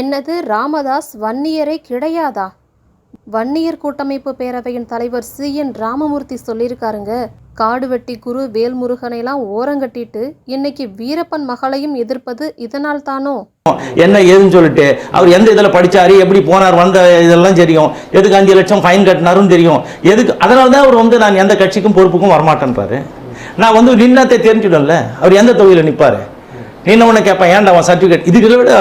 என்னது ராமதாஸ் வன்னியரே கிடையாதா? வன்னியர் கூட்டமைப்பு பேரவையின் தலைவர் சி. என். ராமமூர்த்தி சொல்லியிருக்காருங்க. காடு வெட்டி குரு வேல்முருகனைலாம் ஓரங்கட்டிட்டு இன்னைக்கு வீரப்பன் மகளையும் எதிர்ப்பது இதனால் தானோ? என்ன ஏதுன்னு சொல்லிட்டு அவர் எந்த இதில் படிச்சாரு எப்படி போனார் வந்த இதெல்லாம் தெரியும். எதுக்கு அஞ்சு லட்சம் ஃபைன் கட்டினாரும் தெரியும். எதுக்கு அதனால தான் அவர் வந்து நான் எந்த கட்சிக்கும் பொறுப்புக்கும் வரமாட்டேன்றாரு நான் வந்து நின்னத்தை தெரிஞ்சிடும்ல அவர் எந்த தொகுதியில் நிற்பாரு நின்ன உடனே கேட்பேன் ஏன்டா அவன் சர்டிஃபிகேட் இதுக்கு விட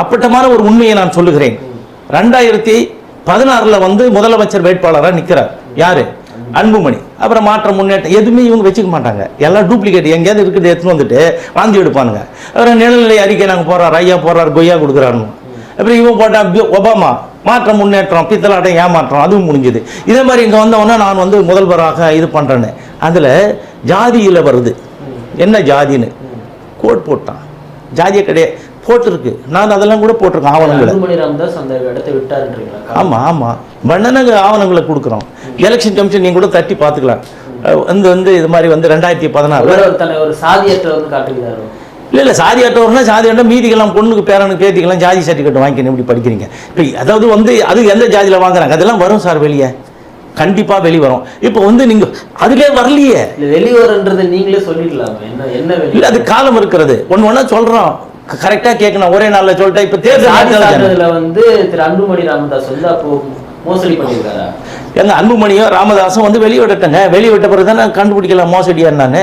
அப்பட்டமான ஒரு உண்மையை நான் சொல்லுகிறேன். ரெண்டாயிரத்தி பதினாறில் வந்து முதலமைச்சர் வேட்பாளராக நிற்கிறார் யார்? அன்புமணி. அப்புறம் மாற்றம் முன்னேற்றம் எதுவுமே இவங்க வச்சுக்க மாட்டாங்க. எல்லாம் டூப்ளிகேட் எங்கேயாவது இருக்குது எடுத்துன்னு வந்துட்டு வாந்தி எடுப்பானுங்க. அப்புறம் நிலநிலை அறிக்கை நாங்கள் போகிறார் ஐயா போகிறார் கொய்யா கொடுக்குறாருன்னு. அப்புறம் இவன் போட்டான் ஒபாமா மாற்றம் முன்னேற்றம் பித்தலாட்டம் ஏமாற்றம் அதுவும் முடிஞ்சுது. இதே மாதிரி இங்கே வந்தவொடனே நான் வந்து முதல்வராக இது பண்ணுறேன்னு அதில் ஜாதியில் வருது. என்ன ஜாதின்னு? கோட் போட்டான். ஜாதியே கிடையாது போட்டிருக்கு. நான் அதெல்லாம் கூட போட்டிருக்கேன் ஆவணங்களை. ஆமாம் ஆமாம் வண்ணனக ஆவணங்களை கொடுக்குறோம். எலெக்ஷன் கமிஷன் நீங்கள் கூட தட்டி பார்த்துக்கலாம். வந்து வந்து இது மாதிரி வந்து ரெண்டாயிரத்தி பதினாறு. ஒரு சாதியற்றவர்னு காட்டுகிறாரு? இல்லை இல்லை. சாதி அட்டவர்னா சாதி அட்டை மீதிக்கெல்லாம் பொண்ணுக்கு பேரனுக்கு பேத்திக்கெல்லாம் ஜாதி சர்டிஃபிகேட் வாங்கிக்கணும். இப்படி படிக்கிறீங்க. இப்போ அதாவது வந்து அது எந்த ஜாதியில் வாங்குறாங்க? அதெல்லாம் வரும் சார் வெளியே. கண்டிப்பாக வெளி வரும் இப்போ வந்து நீங்கள் அதுலே வரலையே. இல்ல வெளியூர்ன்றது நீங்களே சொல்லிடலாமே. என்ன என்ன இல்லை அது காலம் இருக்கிறது. ஒன்று ஒன்றா சொல்கிறோம் கரெக்டாக கேட்கணும் ஒரே நாளில் சொல்லிட்டா இப்போ தேர்தல் வந்து திரு. அன்புமணி ராமதாஸ் வந்து அப்போ மோசடி பண்ணியிருக்காரா? எங்க அன்புமணியும் ராமதாசும் வந்து வெளியிடட்டங்க. வெளியிட்ட பிறகு தான் நான் கண்டுபிடிக்கல மோசடியா நான்.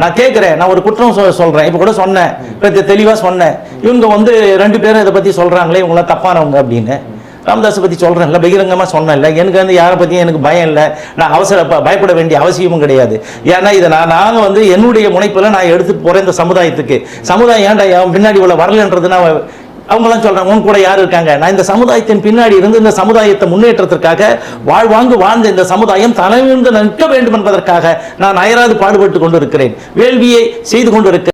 நான் கேட்குறேன் நான் ஒரு குற்றம் சொ சொல்கிறேன் இப்போ கூட சொன்னேன். இப்போ தெளிவாக சொன்னேன். இவங்க வந்து ரெண்டு பேரும் இதை பற்றி சொல்கிறாங்களே இவங்களாம் தப்பானவங்க அப்படின்னு. ராமதாஸை பற்றி சொல்கிறேன்ல பகிரங்கமாக சொன்னேன்ல. எனக்கு வந்து யாரை பற்றியும் எனக்கு பயம் இல்லை. நான் அவசர ப- பயப்பட வேண்டிய அவசியமும் கிடையாது. ஏன்னா இதை நான் நாங்கள் வந்து என்னுடைய முனைப்பில் நான் எடுத்துகிட்டு போகிறேன் இந்த சமுதாயத்துக்கு. சமுதாயம் ஏன்டா அவன் பின்னாடி உள்ள வரலன்றது நான் அவங்களாம் சொல்கிறாங்க உன் கூட யார் இருக்காங்க? நான் இந்த சமுதாயத்தின் பின்னாடி இருந்து இந்த சமுதாயத்தை முன்னேற்றத்திற்காக வாழ்வாங்கு வாழ்ந்த இந்த சமுதாயம் தலைவிழ்ந்து நிற்க வேண்டும் என்பதற்காக நான் அயராது பாடுபட்டு கொண்டிருக்கிறேன். வேள்வியை செய்து கொண்டிருக்கிறேன்